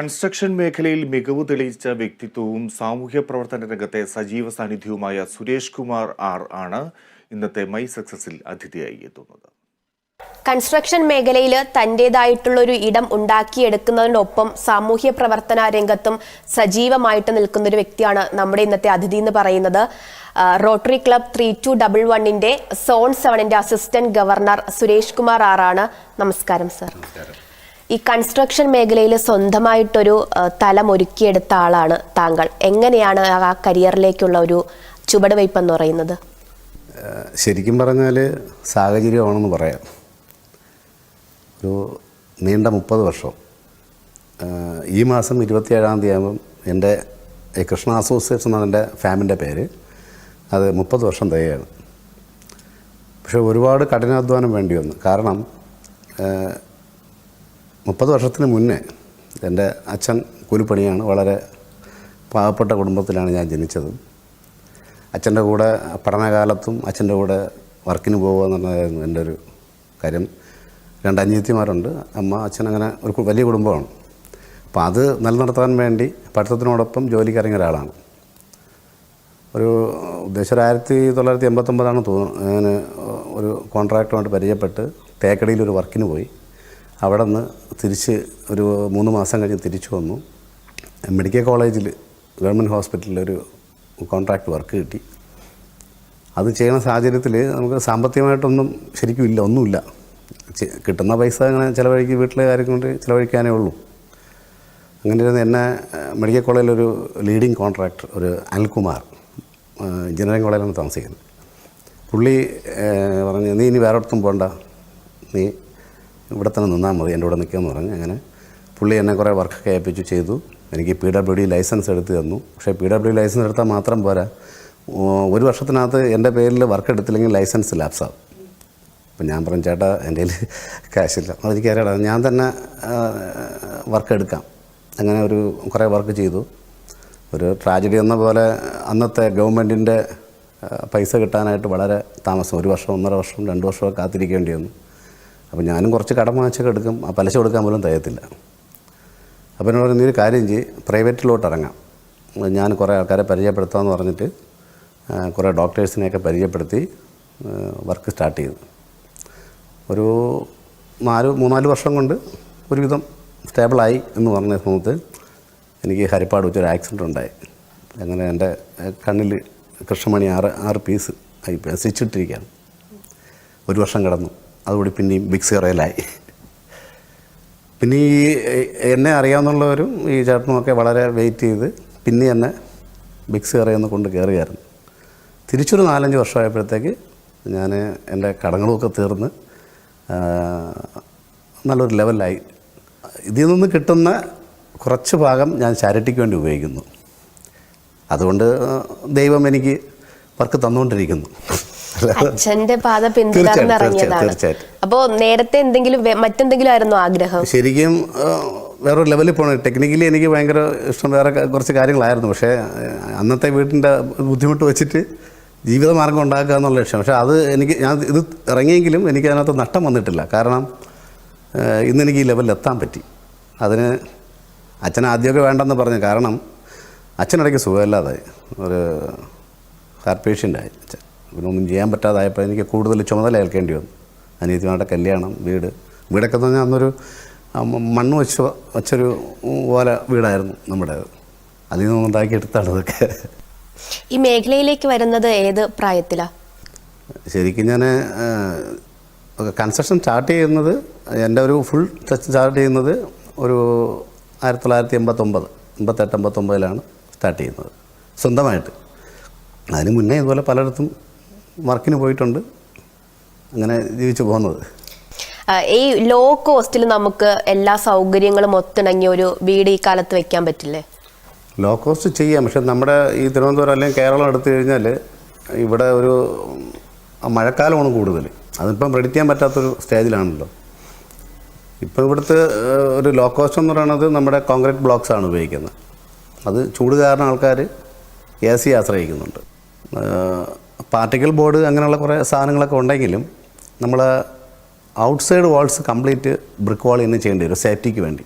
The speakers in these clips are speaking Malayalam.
കൺസ്ട്രക്ഷൻ മേഖലയിൽ മികവ് തെളിയിച്ച വ്യക്തിത്വവും സാമൂഹ്യ പ്രവർത്തന രംഗത്തെ സജീവ സാന്നിധ്യവുമായ സുരേഷ് കുമാർ ആർ ആണ് ഇന്നത്തെ മൈ സക്സസിൽ അതിഥിയായി എത്തുന്നത്. കൺസ്ട്രക്ഷൻ മേഖലയിൽ തന്റെതായിട്ടുള്ള ഒരു ഇടം ഉണ്ടാക്കിയെടുക്കുന്നതിനൊപ്പം സാമൂഹ്യ പ്രവർത്തന രംഗത്തും സജീവമായിട്ട് നിൽക്കുന്ന ഒരു വ്യക്തിയാണ് നമ്മുടെ ഇന്നത്തെ അതിഥി എന്ന് പറയുന്നത്. Rotary club three two double വണ്ണിന്റെ സോൺ സെവനിന്റെ അസിസ്റ്റന്റ് ഗവർണർ സുരേഷ് കുമാർ ആറാണ് നമസ്കാരം സർ. ഈ കൺസ്ട്രക്ഷൻ മേഖലയിൽ സ്വന്തമായിട്ടൊരു തലം ഒരുക്കിയെടുത്ത ആളാണ് താങ്കൾ. എങ്ങനെയാണ് ആ കരിയറിലേക്കുള്ള ഒരു ചുവടുവയ്പ് എന്ന് പറയുന്നത് ശരിക്കും പറഞ്ഞാൽ സാഹചര്യമാണെന്ന് പറയാം. ഒരു നീണ്ട മുപ്പത് വർഷം. ഈ മാസം ഇരുപത്തിയേഴാം തീയതി ആകുമ്പം എന്റെ കൃഷ്ണ അസോസിയേറ്റ്സ് എന്നാണ് എന്റെ ഫാമിന്റെ പേര്. അത് മുപ്പത് വർഷം തികയാണ് പക്ഷേ ഒരുപാട് കഠിനാധ്വാനം വേണ്ടി വന്നു. കാരണം മുപ്പത് വർഷത്തിന് മുന്നേ എന്റെ അച്ഛൻ കൂലിപ്പണിയാണ് വളരെ പാവപ്പെട്ട കുടുംബത്തിലാണ് ഞാൻ ജനിച്ചത്. അച്ഛന്റെ കൂടെ പഠനകാലത്തും അച്ഛന്റെ കൂടെ വർക്കിന് പോകുക എന്നുള്ളതായിരുന്നു എന്റെ ഒരു കാര്യം. രണ്ട് അനിയത്തിമാരുണ്ട്. അമ്മ അച്ഛൻ അങ്ങനെ ഒരു വലിയ കുടുംബമാണ്. അപ്പോൾ അത് നിലനിർത്താൻ വേണ്ടി പഠിത്തത്തിനോടൊപ്പം ജോലിക്ക് ഇറങ്ങിയ ഒരാളാണ്. ഒരു ഉദ്ദേശം ഒരു ആയിരത്തി തൊള്ളായിരത്തി എൺപത്തൊമ്പതാണ് തോന്നുന്നു. ഞാൻ ഒരു കോൺട്രാക്ടറുമായിട്ട് പരിചയപ്പെട്ട് തേക്കടിയിൽ ഒരു വർക്കിന് പോയി. അവിടെ നിന്ന് തിരിച്ച് ഒരു മൂന്ന് മാസം കഴിഞ്ഞ് തിരിച്ചു വന്നു. മെഡിക്കൽ കോളേജിൽ ഗവൺമെന്റ് ഹോസ്പിറ്റലിൽ ഒരു കോൺട്രാക്ട് വർക്ക് കിട്ടി. അത് ചെയ്യുന്ന സാഹചര്യത്തിൽ നമുക്ക് സാമ്പത്തികമായിട്ടൊന്നും ശരിക്കും ഇല്ല ഒന്നുമില്ല. കിട്ടുന്ന പൈസ അങ്ങനെ ചിലവഴിക്ക് വീട്ടിലെ കാര്യം കൊണ്ട് ചിലവഴിക്കാനേ ഉള്ളൂ. അങ്ങനെ ഇരുന്ന് എന്നെ മെഡിക്കൽ കോളേജിലൊരു ലീഡിങ് കോൺട്രാക്ടർ ഒരു അനിൽകുമാർ എഞ്ചിനീയറിംഗ് കോളേജിലാണ് താമസിക്കുന്നത്. പുള്ളി പറഞ്ഞ് നീ ഇനി വേറെ ഇടത്തും പോകണ്ട നീ ഇവിടെ തന്നെ നിന്നാൽ മതി എന്റെ കൂടെ നിൽക്കുകയെന്ന് പറഞ്ഞു അങ്ങനെ പുള്ളി എന്നെ കുറേ വർക്കൊക്കെ ഏൽപ്പിച്ചു ചെയ്തു. എനിക്ക് പി ഡബ്ല്യു ഡി ലൈസൻസ് എടുത്ത് തന്നു. പക്ഷേ പി ഡബ്ല്യു ലൈസൻസ് എടുത്താൽ മാത്രം പോരാ. ഒരു വർഷത്തിനകത്ത് എന്റെ പേരിൽ വർക്ക് എടുത്തില്ലെങ്കിൽ ലൈസൻസ് ലാപ്സാവും അപ്പം ഞാൻ പറഞ്ഞു ചേട്ടാ എന്റെ കയ്യിൽ കാശില്ല. അറിയാം ഞാൻ തന്നെ വർക്ക് എടുക്കാം. അങ്ങനെ ഒരു കുറേ വർക്ക് ചെയ്തു. ഒരു ട്രാജഡി എന്ന പോലെ അന്നത്തെ ഗവൺമെന്റിന്റെ പൈസ കിട്ടാനായിട്ട് വളരെ താമസം. ഒരു വർഷം ഒന്നര വർഷം രണ്ട് വർഷമൊക്കെ കാത്തിരിക്കേണ്ടി വന്നു. അപ്പോൾ ഞാനും കുറച്ച് കടം വാങ്ങിച്ചൊക്കെ എടുക്കും. ആ പലിശ കൊടുക്കാൻ പോലും തയ്യത്തില്ല. അപ്പോൾ എന്നോട് നീ ഒരു കാര്യം ചെയ്യ് പ്രൈവറ്റിലോട്ട് ഇറങ്ങാം. ഞാൻ കുറേ ആൾക്കാരെ പരിചയപ്പെടുത്താമെന്ന് പറഞ്ഞിട്ട് കുറേ ഡോക്ടേഴ്സിനെയൊക്കെ പരിചയപ്പെടുത്തി വർക്ക് സ്റ്റാർട്ട് ചെയ്തു. ഒരു നാല് മൂന്നാൽ വർഷം കൊണ്ട് ഒരുവിധം സ്റ്റേബിളായി എന്ന് പറഞ്ഞ സമയത്ത് എനിക്ക് ഹരിപ്പാട് വെച്ചൊരു ആക്സിഡന്റ് ഉണ്ടായി. അങ്ങനെ എന്റെ കണ്ണിൽ കൃഷ്ണമണി ആറ് ആറ് പീസ് ആയി സ്റ്റിച്ചിട്ടിരിക്കുകയാണ് ഒരു വർഷം കിടന്നു. അതുകൂടി പിന്നെയും ബിഗ് സീറയിലായി പിന്നെ ഈ എന്നെ അറിയാവുന്നുള്ളവരും ഈ ചേട്ടനുമൊക്കെ വളരെ വെയിറ്റ് ചെയ്ത് പിന്നെ എന്നെ ബിഗ് സീറയിൽ കൊണ്ട് കയറുകയായിരുന്നു. തിരിച്ചൊരു നാലഞ്ച് വർഷമായപ്പോഴത്തേക്ക് ഞാൻ എന്റെ കടങ്ങളുമൊക്കെ തീർന്ന് നല്ലൊരു ലെവലായി ഇതിൽ നിന്ന് കിട്ടുന്ന കുറച്ച് ഭാഗം ഞാൻ ചാരിറ്റിക്ക് വേണ്ടി ഉപയോഗിക്കുന്നു. അതുകൊണ്ട് ദൈവം എനിക്ക് വർക്ക് തന്നുകൊണ്ടിരിക്കുന്നു. അച്ഛന്റെ പാത അപ്പോ നേരത്തെ എന്തെങ്കിലും മറ്റെന്തെങ്കിലും ആയിരുന്നു ആഗ്രഹം? ശരിക്കും വേറൊരു ലെവലിൽ പോകണം ടെക്നിക്കലി എനിക്ക് ഭയങ്കര ഇഷ്ടം വേറെ കുറച്ച് കാര്യങ്ങളായിരുന്നു. പക്ഷേ അന്നത്തെ വീട്ടിന്റെ ബുദ്ധിമുട്ട് വെച്ചിട്ട് ജീവിതമാർഗം ഉണ്ടാക്കുക എന്നുള്ള ലക്ഷ്യം പക്ഷേ അത് എനിക്ക് ഞാൻ ഇത് ഇറങ്ങിയെങ്കിലും എനിക്ക് അതിനകത്ത് നഷ്ടം വന്നിട്ടില്ല. കാരണം ഇന്ന് എനിക്ക് ഈ ലെവലിൽ എത്താൻ പറ്റി. അതിന് അച്ഛൻ ആദ്യമൊക്കെ വേണ്ടെന്ന് പറഞ്ഞു. കാരണം അച്ഛനിടയ്ക്ക് സുഖമില്ലാതായി. ഒരു ഹാർട്ട് പേഷ്യന്റായി അച്ഛൻ. പിന്നെ ഒന്നും ചെയ്യാൻ പറ്റാതായപ്പോൾ എനിക്ക് കൂടുതൽ ചുമതല ഏൽക്കേണ്ടി വന്നു. അനിയത്തിമാരുടെ കല്യാണം വീട്. വീടൊക്കെ എന്ന് പറഞ്ഞാൽ അന്നൊരു മണ്ണ് വെച്ച വെച്ചൊരു ഓല വീടായിരുന്നു നമ്മുടെ. അതിൽ നിന്ന് ഉണ്ടാക്കിയെടുത്താണ് ഇതൊക്കെ ഈ മേഖലയിലേക്ക് വരുന്നത് ഏത് പ്രായത്തിലാണ് ശരിക്കും ഞാൻ കൺസ്ട്രക്ഷൻ സ്റ്റാർട്ട് ചെയ്യുന്നത് എന്റെ ഒരു ഫുൾ ടച്ച് സ്റ്റാർട്ട് ചെയ്യുന്നത് ഒരു ആയിരത്തി തൊള്ളായിരത്തി എൺപത്തൊമ്പത് എൺപത്തെട്ട് എൺപത്തൊമ്പതിലാണ് സ്റ്റാർട്ട് ചെയ്യുന്നത്. സ്വന്തമായിട്ട്. അതിന് മുന്നേ ഇതുപോലെ പലയിടത്തും വർക്കിന് പോയിട്ടുണ്ട്. അങ്ങനെ ജീവിച്ചു പോകുന്നത്. ഈ ലോ കോസ്റ്റിൽ നമുക്ക് എല്ലാ സൗകര്യങ്ങളും ഒത്തിണങ്ങിയ ഒരു വീട് ഈ കാലത്ത് വെക്കാൻ പറ്റില്ലേ? ലോ കോസ്റ്റ് ചെയ്യാം. പക്ഷെ നമ്മുടെ ഈ തിരുവനന്തപുരം അല്ലെങ്കിൽ കേരളം എടുത്തു കഴിഞ്ഞാൽ ഇവിടെ ഒരു മഴക്കാലമാണ് കൂടുതൽ. അതിപ്പം പ്രെഡിക്റ്റ് ചെയ്യാൻ പറ്റാത്തൊരു സ്റ്റേജിലാണല്ലോ ഇപ്പോൾ ഇവിടുത്തെ ഒരു ലോ കോസ്റ്റ് എന്ന് പറയുന്നത് നമ്മുടെ കോൺക്രീറ്റ് ബ്ലോക്സ് ആണ് ഉപയോഗിക്കുന്നത്. അത് ചൂട് കാരണം ആൾക്കാർ എ സി ആശ്രയിക്കുന്നുണ്ട് പാർട്ടിക്കൽ ബോർഡ് അങ്ങനെയുള്ള കുറേ സാധനങ്ങളൊക്കെ ഉണ്ടെങ്കിലും നമ്മൾ outside walls complete brick wall തന്നെ ചെയ്യേണ്ടി വരും സേഫ്റ്റിക്ക് വേണ്ടി.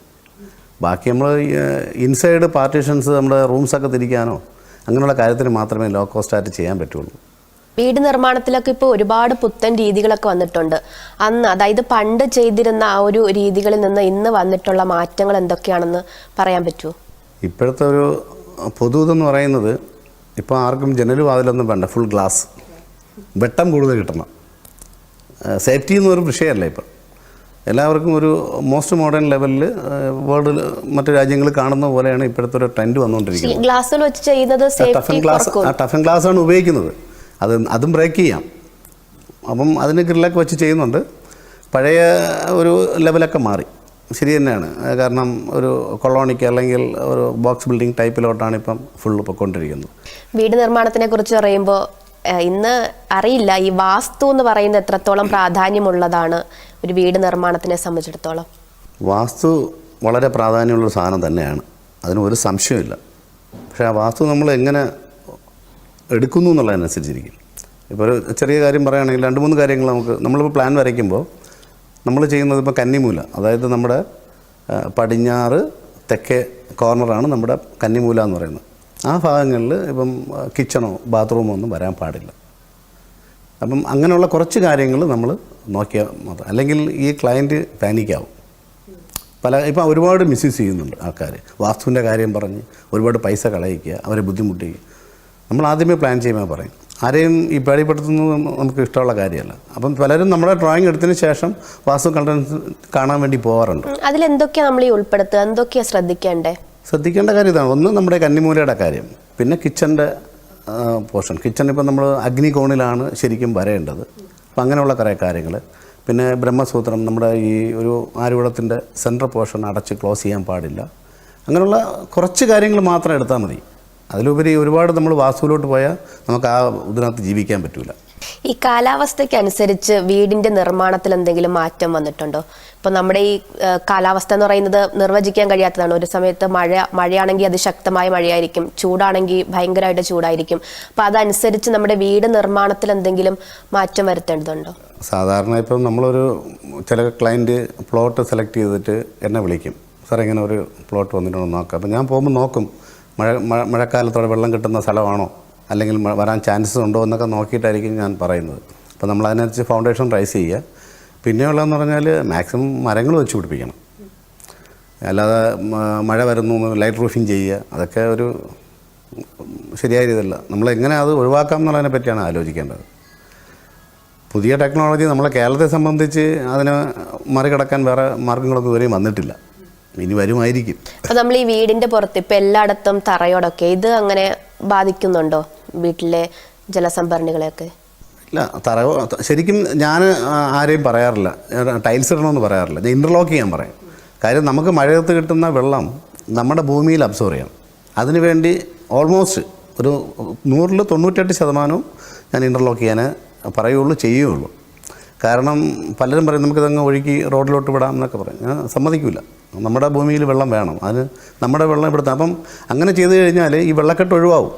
ബാക്കി നമ്മൾ ഇൻസൈഡ് പാർട്ടീഷൻസ് നമ്മുടെ റൂംസൊക്കെ തിരിക്കാനോ അങ്ങനെയുള്ള കാര്യത്തിന് മാത്രമേ ലോ കോസ്റ്റ് ആയിട്ട് ചെയ്യാൻ പറ്റുള്ളൂ. വീട് നിർമ്മാണത്തിലൊക്കെ ഇപ്പോൾ ഒരുപാട് പുത്തൻ രീതികളൊക്കെ വന്നിട്ടുണ്ട്. അന്ന് അതായത് പണ്ട് ചെയ്തിരുന്ന ആ ഒരു രീതികളിൽ നിന്ന് ഇന്ന് വന്നിട്ടുള്ള മാറ്റങ്ങൾ എന്തൊക്കെയാണെന്ന് പറയാൻ പറ്റുമോ ഇപ്പോഴത്തെ ഒരു പൊതു ഇതെന്ന് പറയുന്നത് ഇപ്പോൾ ആർക്കും ജനൽ വാതിലൊന്നും വേണ്ട ഫുൾ ഗ്ലാസ് വെട്ടം കൂടുതൽ കിട്ടണം. സേഫ്റ്റി എന്നൊരു വിഷയമല്ല ഇപ്പം എല്ലാവർക്കും ഒരു മോസ്റ്റ് മോഡേൺ ലെവലിൽ വേൾഡിൽ മറ്റു രാജ്യങ്ങൾ കാണുന്ന പോലെയാണ് ഇപ്പോഴത്തെ ഒരു ട്രെൻഡ് വന്നുകൊണ്ടിരിക്കുന്നത്. ഗ്ലാസ്സിൽ വെച്ച് ചെയ്യുന്നത് ടഫൻ ഗ്ലാസ് ആ ടഫൻ ഗ്ലാസ് ആണ് ഉപയോഗിക്കുന്നത്. അത് അതും ബ്രേക്ക് ചെയ്യാം. അപ്പം അതിന് ഗ്രില്ലൊക്കെ വെച്ച് ചെയ്യുന്നുണ്ട്. പഴയ ഒരു ലെവലൊക്കെ മാറി. ശരി തന്നെയാണ് കാരണം ഒരു കൊളോണിക്ക് അല്ലെങ്കിൽ ഒരു ബോക്സ് ബിൽഡിംഗ് ടൈപ്പിലോട്ടാണ് ഇപ്പം ഫുള്ള് പൊയ്ക്കൊണ്ടിരിക്കുന്നത്. വീട് നിർമ്മാണത്തിനെ കുറിച്ച് പറയുമ്പോൾ ഇന്ന് അറിയില്ല. ഈ വാസ്തു എന്ന് പറയുന്നത് എത്രത്തോളം പ്രാധാന്യമുള്ളതാണ് ഒരു വീട് നിർമ്മാണത്തിനെ സംബന്ധിച്ചിടത്തോളം? വാസ്തു വളരെ പ്രാധാന്യമുള്ള സാധനം തന്നെയാണ്. അതിന് ഒരു സംശയമില്ല പക്ഷേ ആ വാസ്തു നമ്മൾ എങ്ങനെ എടുക്കുന്നു എന്നുള്ളതിനനുസരിച്ചിരിക്കും. ഇപ്പോൾ ഒരു ചെറിയ കാര്യം പറയുകയാണെങ്കിൽ രണ്ട് മൂന്ന് കാര്യങ്ങൾ നമുക്ക് നമ്മളിപ്പോൾ പ്ലാൻ വരയ്ക്കുമ്പോൾ നമ്മൾ ചെയ്യുന്നത് ഇപ്പോൾ കന്നിമൂല. അതായത് നമ്മുടെ പടിഞ്ഞാറ് തെക്കേ കോർണറാണ് നമ്മുടെ കന്നിമൂല എന്ന് പറയുന്നത്. ആ ഭാഗങ്ങളിൽ ഇപ്പം കിച്ചണോ ബാത്റൂമോ ഒന്നും വരാൻ പാടില്ല. അപ്പം അങ്ങനെയുള്ള കുറച്ച് കാര്യങ്ങൾ നമ്മൾ നോക്കിയാൽ മാത്രം അല്ലെങ്കിൽ ഈ ക്ലയന്റ് പാനിക്കാവും പല ഇപ്പം ഒരുപാട് മിസ്യൂസ് ചെയ്യുന്നുണ്ട് ആൾക്കാർ വാസ്തുവിന്റെ കാര്യം പറഞ്ഞ് ഒരുപാട് പൈസ കളയിക്കുക അവരെ ബുദ്ധിമുട്ടിക്കുക. നമ്മൾ ആദ്യമേ പ്ലാൻ ചെയ്യുമ്പോൾ പറയും. ആരെയും ഈ പേടിപ്പെടുത്തുന്നത് നമുക്ക് ഇഷ്ടമുള്ള കാര്യമല്ല. അപ്പം പലരും നമ്മുടെ ഡ്രോയിങ് എടുത്തതിന് ശേഷം വാസ്തു കണ്ടൻസ് കാണാൻ വേണ്ടി പോകാറുണ്ട് അതിൽ എന്തൊക്കെയാണ് നമ്മൾ ഈ ഉൾപ്പെടുത്തുക? എന്തൊക്കെയാണ് ശ്രദ്ധിക്കേണ്ടേ? ശ്രദ്ധിക്കേണ്ട കാര്യം ഇതാണ്. ഒന്ന് നമ്മുടെ കന്നിമൂലയുടെ കാര്യം. പിന്നെ കിച്ചന്റെ പോർഷൻ കിച്ചൺ ഇപ്പം നമ്മൾ അഗ്നികോണിലാണ് ശരിക്കും വരേണ്ടത്. അപ്പം അങ്ങനെയുള്ള കുറേ കാര്യങ്ങൾ പിന്നെ ബ്രഹ്മസൂത്രം നമ്മുടെ ഈ ഒരു ആരുവളത്തിന്റെ സെൻട്രൽ പോർഷൻ അടച്ച് ക്ലോസ് ചെയ്യാൻ പാടില്ല. അങ്ങനെയുള്ള കുറച്ച് കാര്യങ്ങൾ മാത്രം എടുത്താൽ മതി. അതിലുപരി ഒരുപാട് നമ്മൾ വാസ്തുവിലോട്ട് പോയാൽ നമുക്ക് ആ ഇതിനകത്ത് ജീവിക്കാൻ പറ്റില്ല ഈ കാലാവസ്ഥയ്ക്ക് അനുസരിച്ച് വീടിന്റെ നിർമ്മാണത്തിൽ എന്തെങ്കിലും മാറ്റം വന്നിട്ടുണ്ടോ? ഇപ്പൊ നമ്മുടെ ഈ കാലാവസ്ഥ എന്ന് പറയുന്നത് നിർവചിക്കാൻ കഴിയാത്തതാണ്. ഒരു സമയത്ത് മഴ മഴയാണെങ്കിൽ അത് ശക്തമായ മഴയായിരിക്കും. ചൂടാണെങ്കിൽ ഭയങ്കരമായിട്ട് ചൂടായിരിക്കും. അപ്പൊ അതനുസരിച്ച് നമ്മുടെ വീട് നിർമ്മാണത്തിൽ എന്തെങ്കിലും മാറ്റം വരുത്തേണ്ടതുണ്ടോ? സാധാരണ ഇപ്പം നമ്മളൊരു ചില ക്ലയന്റ് പ്ലോട്ട് സെലക്ട് ചെയ്തിട്ട് എന്നെ വിളിക്കും. സാർ ഇങ്ങനെ ഒരു പ്ലോട്ട് വന്നിട്ടുണ്ടോ നോക്കാം. അപ്പം ഞാൻ പോകുമ്പോൾ നോക്കും. മഴ മഴ മഴക്കാലത്തോടെ വെള്ളം കിട്ടുന്ന സ്ഥലമാണോ? അല്ലെങ്കിൽ വരാൻ ചാൻസസ് ഉണ്ടോ എന്നൊക്കെ നോക്കിയിട്ടായിരിക്കും ഞാൻ പറയുന്നത്. അപ്പോൾ നമ്മൾ അതിനനുസരിച്ച് ഫൗണ്ടേഷൻ റൈസ് ചെയ്യുക. പിന്നെയുള്ളതെന്ന് പറഞ്ഞാൽ മാക്സിമം മരങ്ങൾ വെച്ച് പിടിപ്പിക്കണം. അല്ലാതെ മഴ വരുന്നു ലൈറ്റ് റൂഫിങ് ചെയ്യുക അതൊക്കെ ഒരു ശരിയായ രീതിയല്ല. നമ്മൾ എങ്ങനെ അത് ഒഴിവാക്കാം എന്നുള്ളതിനെ പറ്റിയാണ് ആലോചിക്കേണ്ടത്. പുതിയ ടെക്നോളജി നമ്മളെ കേരളത്തെ സംബന്ധിച്ച് അതിനെ മറികടക്കാൻ വേറെ മാർഗങ്ങളൊന്നും ഇതുവരെയും വന്നിട്ടില്ല. ഇനി വരുമായിരിക്കും. അപ്പൊ നമ്മൾ ഈ വീടിന്റെ പുറത്ത് ഇപ്പൊ എല്ലായിടത്തും തറയോടൊക്കെ ഇത് അങ്ങനെ ബാധിക്കുന്നുണ്ടോ വീട്ടിലെ ജലസംഭരണികളെയൊക്കെ? ഇല്ല തറ ശരിക്കും ഞാൻ ആരെയും പറയാറില്ല. ടൈൽസ് ഇടണമെന്ന് പറയാറില്ല. ഞാൻ ഇന്റർലോക്ക് ചെയ്യാൻ പറയും. കാര്യം നമുക്ക് മഴയത്ത് കിട്ടുന്ന വെള്ളം നമ്മുടെ ഭൂമിയിൽ അബ്സോർവ് ചെയ്യണം അതിനുവേണ്ടി ഓൾമോസ്റ്റ് ഒരു നൂറിൽ തൊണ്ണൂറ്റെട്ട് ശതമാനവും ഞാൻ ഇന്റർലോക്ക് ചെയ്യാൻ പറയുള്ളൂ ചെയ്യുകയുള്ളൂ. കാരണം പലരും പറയും നമുക്കിതങ്ങ് ഒഴുക്കി റോഡിലോട്ട് വിടാം എന്നൊക്കെ പറയും. ഞാൻ സമ്മതിക്കില്ല നമ്മുടെ ഭൂമിയിൽ വെള്ളം വേണം. അതിന് നമ്മുടെ വെള്ളം ഇവിടുത്തെ അപ്പം അങ്ങനെ ചെയ്തു കഴിഞ്ഞാൽ ഈ വെള്ളക്കെട്ട് ഒഴിവാകും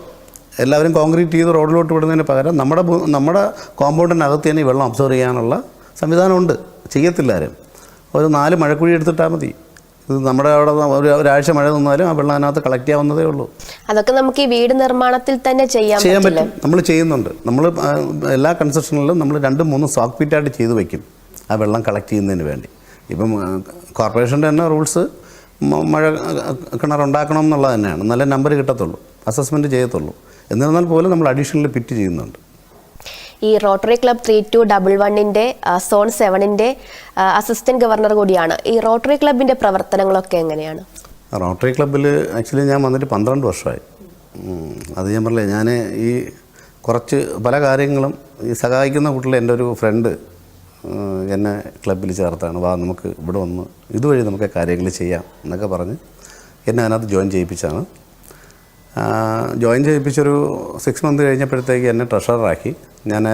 എല്ലാവരും കോൺക്രീറ്റ് ചെയ്ത് റോഡിലോട്ട് വിടുന്നതിന് പകരം നമ്മുടെ നമ്മുടെ കോമ്പൗണ്ടിനകത്ത് തന്നെ ഈ വെള്ളം അബ്സോർവ് ചെയ്യാനുള്ള സംവിധാനമുണ്ട്. ചെയ്യത്തില്ല ആരും. ഒരു നാല് മഴക്കുഴി എടുത്തിട്ടാൽ മതി. ഇത് നമ്മുടെ അവിടെ ഒരു ഒരാഴ്ച മഴ നിന്നാലും ആ വെള്ളം അതിനകത്ത് കളക്ട് ചെയ്യാവുന്നതേ ഉള്ളൂ. അതൊക്കെ നമുക്ക് ഈ വീട് നിർമ്മാണത്തിൽ തന്നെ ചെയ്യാൻ ചെയ്യാൻ പറ്റും. നമ്മൾ ചെയ്യുന്നുണ്ട്. നമ്മൾ എല്ലാ കൺസ്ട്രക്ഷനിലും നമ്മൾ രണ്ടും മൂന്നും സോക്ക് പിറ്റായിട്ട് ചെയ്ത് വെക്കും ആ വെള്ളം കളക്ട് ചെയ്യുന്നതിന് വേണ്ടി. ഇപ്പം കോർപ്പറേഷന്റെ തന്നെ റൂൾസ് മഴ കിണർ ഉണ്ടാക്കണം എന്നുള്ളത് തന്നെയാണ്. നല്ല നമ്പർ കിട്ടത്തുള്ളൂ. അസസ്മെന്റ് ചെയ്യത്തുള്ളൂ. എന്നിരുന്നാൽ പോലും നമ്മൾ അഡീഷണൽ പിറ്റ് ചെയ്യുന്നുണ്ട്. ഈ rotary club three two double വണ്ണിന്റെ സോൺ സെവനിന്റെ അസിസ്റ്റന്റ് ഗവർണർ കൂടിയാണ്. ഈ റോട്ടറി ക്ലബിന്റെ പ്രവർത്തനങ്ങളൊക്കെ എങ്ങനെയാണ്? റോട്ടറി ക്ലബ്ബിൽ ആക്ച്വലി ഞാൻ വന്നിട്ട് പന്ത്രണ്ട് വർഷമായി. അത് ഞാൻ പറഞ്ഞില്ലേ ഞാൻ ഈ കുറച്ച് പല കാര്യങ്ങളും ഈ സഹായിക്കുന്ന കൂട്ടിൽ എന്റെ ഒരു ഫ്രണ്ട് എന്നെ ക്ലബ്ബിൽ ചേർത്താണ്. വാ നമുക്ക് ഇവിടെ വന്ന് ഇതുവഴി നമുക്ക് കാര്യങ്ങൾ ചെയ്യാം എന്നൊക്കെ പറഞ്ഞ് എന്നെ അതിനകത്ത് ജോയിൻ ചെയ്യിപ്പിച്ചാണ്. ജോയിൻ ചെയ്യിപ്പിച്ചൊരു സിക്സ് മന്ത് കഴിഞ്ഞപ്പോഴത്തേക്ക് എന്നെ ട്രഷററാക്കി ഞാൻ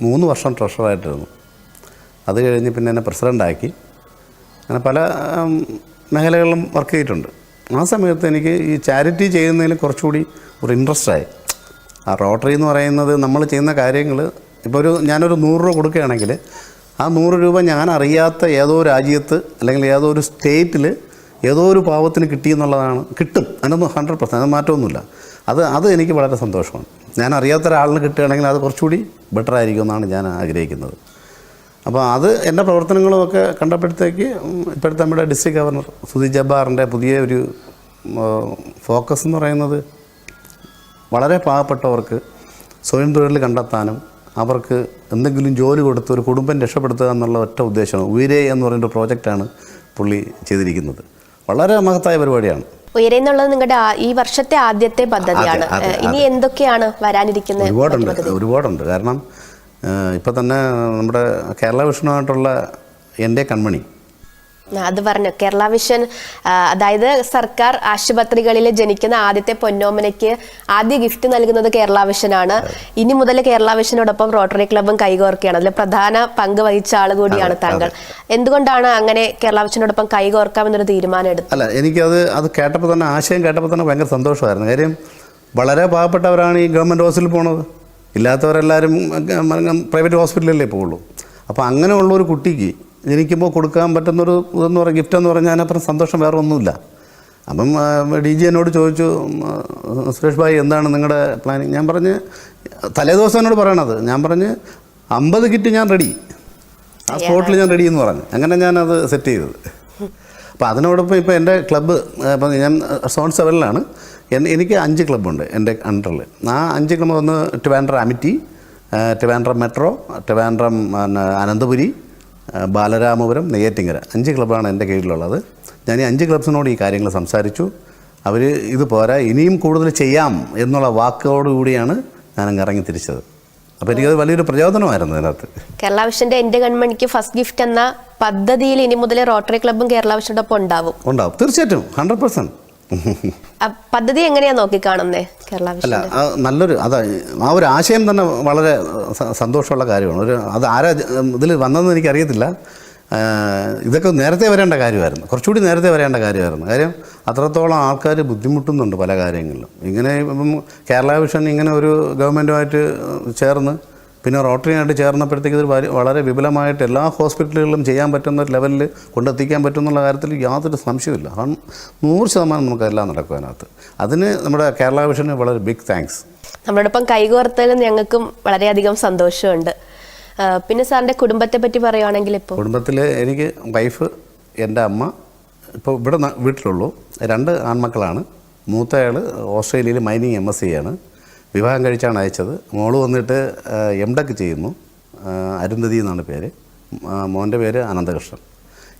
മൂന്ന് വർഷം ട്രഷറായിട്ടിരുന്നു അത് കഴിഞ്ഞ് പിന്നെ എന്നെ പ്രസിഡന്റാക്കി അങ്ങനെ പല മേഖലകളിലും വർക്ക് ചെയ്തിട്ടുണ്ട്. ആ സമയത്ത് എനിക്ക് ഈ ചാരിറ്റി ചെയ്യുന്നതിൽ കുറച്ചുകൂടി ഒരു ഇൻട്രസ്റ്റായി ആ റോട്ടറി എന്ന് പറയുന്നത് നമ്മൾ ചെയ്യുന്ന കാര്യങ്ങൾ ഇപ്പോൾ ഒരു ഞാനൊരു നൂറ് രൂപ കൊടുക്കുകയാണെങ്കിൽ ആ നൂറ് രൂപ ഞാൻ അറിയാത്ത ഏതോ രാജ്യത്ത് അല്ലെങ്കിൽ ഏതോ ഒരു സ്റ്റേറ്റിൽ ഏതോ ഒരു പാവത്തിന് കിട്ടിയെന്നുള്ളതാണ് കിട്ടും. അതിനൊന്നും ഹൺഡ്രഡ് പെർസെന്റ് അത് മാറ്റമൊന്നുമില്ല. അത് അത് എനിക്ക് വളരെ സന്തോഷമാണ്. ഞാൻ അറിയാത്ത ഒരാളിന് കിട്ടുകയാണെങ്കിൽ അത് കുറച്ചുകൂടി ബെറ്റർ ആയിരിക്കും എന്നാണ് ഞാൻ ആഗ്രഹിക്കുന്നത്. അപ്പോൾ അത് എന്റെ പ്രവർത്തനങ്ങളുമൊക്കെ കണ്ടപ്പോഴത്തേക്ക് ഇപ്പോഴത്തെ നമ്മുടെ ഡിസ്ട്രിക്ട് ഗവർണർ സുധി ജബ്ബാറിന്റെ പുതിയ ഒരു ഫോക്കസ് എന്ന് പറയുന്നത് വളരെ പാവപ്പെട്ടവർക്ക് സ്വയം തൊഴിൽ കണ്ടെത്താനും അവർക്ക് എന്തെങ്കിലും ജോലി കൊടുത്ത് ഒരു കുടുംബം രക്ഷപ്പെടുത്തുക എന്നുള്ള ഒറ്റ ഉദ്ദേശമാണ്. ഉയരെ എന്ന് പറയുന്ന പ്രോജക്റ്റാണ് പുള്ളി ചെയ്തിരിക്കുന്നത്. വളരെ മഹത്തായ പരിപാടിയാണ്. ഉയരെന്നുള്ളത് നിങ്ങളുടെ ഈ വർഷത്തെ ആദ്യത്തെ പദ്ധതിയാണ്. ഇനി എന്തൊക്കെയാണ് വരാനിരിക്കുന്നത് ഒരുപാടുണ്ട് ഒരുപാടുണ്ട്. കാരണം ഇപ്പം തന്നെ നമ്മുടെ കേരള വിഷ്ണുമായിട്ടുള്ള എന്റെ കൺമണി അത് പറഞ്ഞു. കേരള വിഷൻ അതായത് സർക്കാർ ആശുപത്രികളിൽ ജനിക്കുന്ന ആദ്യത്തെ പൊന്നോമനയ്ക്ക് ആദ്യ ഗിഫ്റ്റ് നൽകുന്നത് കേരള വിഷനാണ് ഇനി മുതൽ കേരള വിഷനോടൊപ്പം റോട്ടറി ക്ലബും കൈകോർക്കുകയാണ്. അതിൽ പ്രധാന പങ്ക് വഹിച്ച ആൾ കൂടിയാണ് താങ്കൾ. എന്തുകൊണ്ടാണ് അങ്ങനെ കേരള വിഷനോടൊപ്പം കൈകോർക്കാം എന്നൊരു തീരുമാനം എടുത്തത് അല്ല എനിക്കത് അത് കേട്ടപ്പോൾ തന്നെ ആശയം കേട്ടപ്പോൾ തന്നെ ഭയങ്കര സന്തോഷമായിരുന്നു. കാര്യം വളരെ പാവപ്പെട്ടവരാണ് ഈ ഗവൺമെന്റ് ഹോസ്പിറ്റലിൽ പോണത്. ഇല്ലാത്തവരെല്ലാവരും പ്രൈവറ്റ് ഹോസ്പിറ്റലിലല്ലേ പോകുള്ളൂ അപ്പോൾ അങ്ങനെയുള്ള ഒരു കുട്ടിക്ക് ജനിക്കുമ്പോൾ കൊടുക്കാൻ പറ്റുന്നൊരു ഇതെന്ന് പറഞ്ഞ ഗിഫ്റ്റ് എന്ന് പറഞ്ഞാൽ അതിനപ്പുറം സന്തോഷം വേറെ ഒന്നുമില്ല. അപ്പം ഡി ജി എന്നോട് ചോദിച്ചു സുരേഷ് ഭായി എന്താണ് നിങ്ങളുടെ പ്ലാനിങ് ഞാൻ പറഞ്ഞ് തലേദിവസം എന്നോട് പറയണത്. ഞാൻ പറഞ്ഞ് അമ്പത് കിറ്റ് ഞാൻ റെഡി ആ സ്പോട്ടിൽ ഞാൻ റെഡി എന്ന് പറഞ്ഞു. അങ്ങനെ ഞാനത് സെറ്റ് ചെയ്തത്. അപ്പോൾ അതിനോടൊപ്പം ഇപ്പോൾ എന്റെ ക്ലബ്ബ് ഇപ്പം ഞാൻ സോൺ സെവനിലാണ് എനിക്ക് അഞ്ച് ക്ലബ്ബുണ്ട് എന്റെ അണ്ടറിൽ ആ അഞ്ച് ക്ലബ്ബ് ഒന്ന് ട്രിവാൻഡ്രം അമിറ്റി ട്രിവാൻഡ്രം മെട്രോ ട്രിവാൻഡ്രം അനന്തപുരി ബാലരാമപുരം നെയ്യാറ്റിങ്കര. അഞ്ച് ക്ലബ്ബാണ് എന്റെ കീഴിലുള്ളത്. ഞാൻ ഈ അഞ്ച് ക്ലബ്സിനോട് ഈ കാര്യങ്ങൾ സംസാരിച്ചു. അവർ ഇത് പോരാ ഇനിയും കൂടുതൽ ചെയ്യാം എന്നുള്ള വാക്കോടുകൂടിയാണ് ഞാനങ്ങ് ഇറങ്ങി തിരിച്ചത് അപ്പോൾ എനിക്കത് വലിയൊരു പ്രചോദനമായിരുന്നു അതിനകത്ത് കേരള വിഷന്റെ എന്റെ കൺമണിക്ക് ഫസ്റ്റ് ഗിഫ്റ്റ് എന്ന പദ്ധതിയിൽ ഇനി മുതൽ റോട്ടറി ക്ലബ്ബും കേരള ഒപ്പം ഉണ്ടാവും. ഉണ്ടാവും. തീർച്ചയായിട്ടും. ഹൺഡ്രഡ് പെർസെന്റ് പദ്ധതി എങ്ങനെയാ നോക്കിക്കാണുന്നേ കേരള അല്ല നല്ലൊരു അതാ ആ ഒരു ആശയം തന്നെ വളരെ സന്തോഷമുള്ള കാര്യമാണ്. ഒരു അത് ആരാ ഇതിൽ വന്നതെന്ന് എനിക്കറിയത്തില്ല. ഇതൊക്കെ നേരത്തെ വരേണ്ട കാര്യമായിരുന്നു. കുറച്ചുകൂടി നേരത്തെ വരേണ്ട കാര്യമായിരുന്നു. കാര്യം അത്രത്തോളം ആൾക്കാർ ബുദ്ധിമുട്ടുന്നുണ്ട് പല കാര്യങ്ങളിലും. ഇങ്ങനെ ഇപ്പം കേരള വിഷൻ ഇങ്ങനെ ഒരു ഗവൺമെന്റുമായിട്ട് ചേർന്ന് പിന്നെ റോട്ടറിയായിട്ട് ചേർന്നപ്പോഴത്തേക്ക് ഇത് വളരെ വിപുലമായിട്ട് എല്ലാ ഹോസ്പിറ്റലുകളിലും ചെയ്യാൻ പറ്റുന്ന ലെവലിൽ കൊണ്ടെത്തിക്കാൻ പറ്റുന്നുള്ള കാര്യത്തിൽ യാതൊരു സംശയമില്ല കാരണം നൂറ് ശതമാനം നമുക്കെല്ലാം നടക്കും അതിനകത്ത്. അതിന് നമ്മുടെ കേരള വിഷന് വളരെ ബിഗ് താങ്ക്സ് നമ്മളോടൊപ്പം കൈകോർത്തതിൽ ഞങ്ങൾക്കും വളരെയധികം സന്തോഷമുണ്ട്. പിന്നെ സാറിന്റെ കുടുംബത്തെ പറ്റി പറയുവാണെങ്കിൽ ഇപ്പോൾ കുടുംബത്തിൽ എനിക്ക് വൈഫ് എന്റെ അമ്മ ഇപ്പോൾ ഇവിടെ വീട്ടിലുള്ളൂ. രണ്ട് ആൺമക്കളാണ്. മൂത്തയാൾ ഓസ്ട്രേലിയയിൽ മൈനിങ് എം എസ് സി ആണ് വിവാഹം കഴിച്ചാണ് അയച്ചത്. മോൾ വന്നിട്ട് എം ടെക് ചെയ്യുന്നു. അരുന്ധതി എന്നാണ് പേര്. മോന്റെ പേര് അനന്തകൃഷ്ണൻ.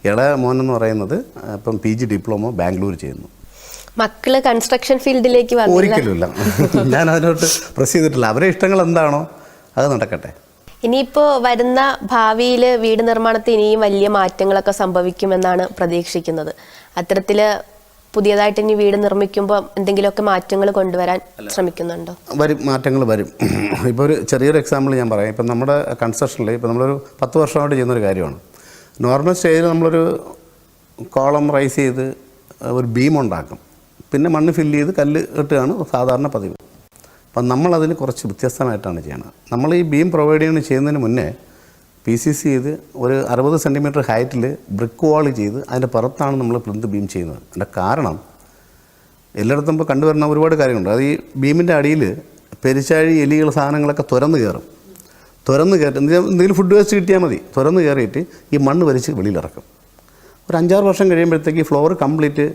ഇളയ മോൻ എന്ന് പറയുന്നത് ഇപ്പം പി ജി ഡിപ്ലോമ ബാംഗ്ലൂർ ചെയ്യുന്നു. മക്കൾ കൺസ്ട്രക്ഷൻ ഫീൽഡിലേക്ക് ഒരിക്കലുമില്ല. ഞാൻ അതിനോട്ട് പ്രസ് ചെയ്തിട്ടില്ല. അവരെ ഇഷ്ടങ്ങൾ എന്താണോ അത് നടക്കട്ടെ. ഇനിയിപ്പോ വരുന്ന ഭാവിയിൽ വീട് നിർമ്മാണത്തിൽ ഇനിയും വലിയ മാറ്റങ്ങളൊക്കെ സംഭവിക്കുമെന്നാണ് പ്രതീക്ഷിക്കുന്നത്. അത്തരത്തിൽ പുതിയതായിട്ട് ഇനി വീട് നിർമ്മിക്കുമ്പോൾ എന്തെങ്കിലുമൊക്കെ മാറ്റങ്ങൾ കൊണ്ടുവരാൻ ശ്രമിക്കുന്നുണ്ടോ? വരും മാറ്റങ്ങൾ വരും. ഇപ്പോൾ ഒരു ചെറിയൊരു എക്സാമ്പിൾ ഞാൻ പറയാം. ഇപ്പം നമ്മുടെ കൺസ്ട്രക്ഷനിൽ ഇപ്പോൾ നമ്മളൊരു പത്ത് വർഷമായിട്ട് ചെയ്യുന്നൊരു കാര്യമാണ്. നോർമൽ സ്റ്റേജിൽ നമ്മളൊരു കോളം റൈസ് ചെയ്ത് ഒരു ബീം ഉണ്ടാക്കും. പിന്നെ മണ്ണ് ഫില്ല് ചെയ്ത് കല്ല് ഇട്ടാണ് സാധാരണ പതിവ്. അപ്പം നമ്മളതിന് കുറച്ച് വ്യത്യസ്തമായിട്ടാണ് ചെയ്യുന്നത് നമ്മൾ ഈ ബീം പ്രൊവൈഡ് ചെയ്യുന്ന ചെയ്യുന്നതിന് മുന്നേ പി സി സി ചെയ്ത് ഒരു അറുപത് സെന്റിമീറ്റർ ഹൈറ്റിൽ ബ്രിക്ക് വാൾ ചെയ്ത് അതിന്റെ പുറത്താണ് നമ്മൾ പ്ലിന്ത് ബീം ചെയ്യുന്നത്. അതിന്റെ കാരണം എല്ലായിടത്തും ഇപ്പോൾ കണ്ടുവരുന്ന ഒരുപാട് കാര്യങ്ങളുണ്ട്. അത് ഈ ബീമിന്റെ അടിയിൽ പെരിച്ചാഴി എലികൾ സാധനങ്ങളൊക്കെ തുറന്ന് കയറും. തുറന്ന് കയറി എന്തെങ്കിലും ഫുഡ് വേസ്റ്റ് കിട്ടിയാൽ മതി. തുറന്ന് കയറിയിട്ട് ഈ മണ്ണ് വലിച്ച് വെളിയിലിറക്കും. ഒരു അഞ്ചാറ് വർഷം കഴിയുമ്പോഴത്തേക്ക് ഈ ഫ്ലോർ കംപ്ലീറ്റ്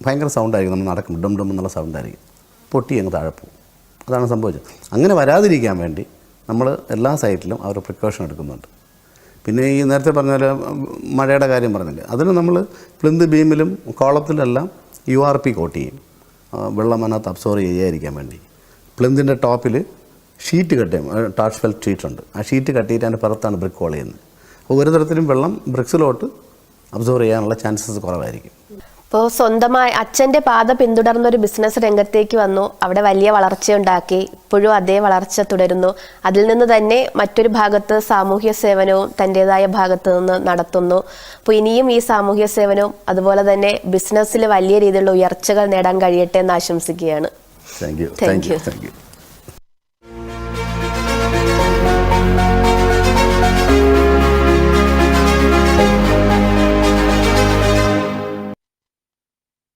ഭയങ്കര സൗണ്ടായിരിക്കും നമ്മൾ നടക്കും ഡും ഡും എന്നുള്ള സൗണ്ടായിരിക്കും പൊട്ടി അങ്ങ് താഴെ പോകും. അതാണ് സംഭവിച്ചത്. അങ്ങനെ വരാതിരിക്കാൻ വേണ്ടി നമ്മൾ എല്ലാ സൈറ്റിലും അവർ പ്രിക്കോഷൻ എടുക്കുന്നുണ്ട്. പിന്നെ ഈ നേരത്തെ പറഞ്ഞ പോലെ മഴയുടെ കാര്യം പറഞ്ഞില്ലേ? അതിന് നമ്മൾ പ്ലിന്ത് ബീമിലും കോളത്തിലെല്ലാം യു ആർ പി കോട്ട് ചെയ്യും. വെള്ളം അതിനകത്ത് അബ്സോർവ് ചെയ്യാതിരിക്കാൻ വേണ്ടി. പ്ലിന്തിന്റെ ടോപ്പിൽ ഷീറ്റ് കട്ട് ചെയ്യും. ടാർച്ച് ഫെൽറ്റ് ഷീറ്റ് ഉണ്ട് ആ ഷീറ്റ് കട്ട് ചെയ്തിട്ട് അതിന്റെ പുറത്താണ് ബ്രിക്ക് കോൾ ചെയ്യുന്നത്. അപ്പോൾ ഒരു തരത്തിലും വെള്ളം ബ്രിക്സിലോട്ട് അബ്സോർവ് ചെയ്യാനുള്ള ചാൻസസ് കുറവായിരിക്കും. ഇപ്പോൾ സ്വന്തമായി അച്ഛന്റെ പാത പിന്തുടർന്ന ഒരു ബിസിനസ് രംഗത്തേക്ക് വന്നു. അവിടെ വലിയ വളർച്ചയുണ്ടാക്കി. ഇപ്പോഴും അതേ വളർച്ച തുടരുന്നു. അതിൽ നിന്ന് തന്നെ മറ്റൊരു ഭാഗത്ത് സാമൂഹ്യ സേവനവും തന്റെതായ ഭാഗത്ത് നിന്ന് നടത്തുന്നു. അപ്പോൾ ഇനിയും ഈ സാമൂഹ്യ സേവനവും അതുപോലെ തന്നെ ബിസിനസ്സിൽ വലിയ രീതിയിലുള്ള ഉയർച്ചകൾ നേടാൻ കഴിയട്ടെ എന്ന് ആശംസിക്കുകയാണ്. Thank you. Thank you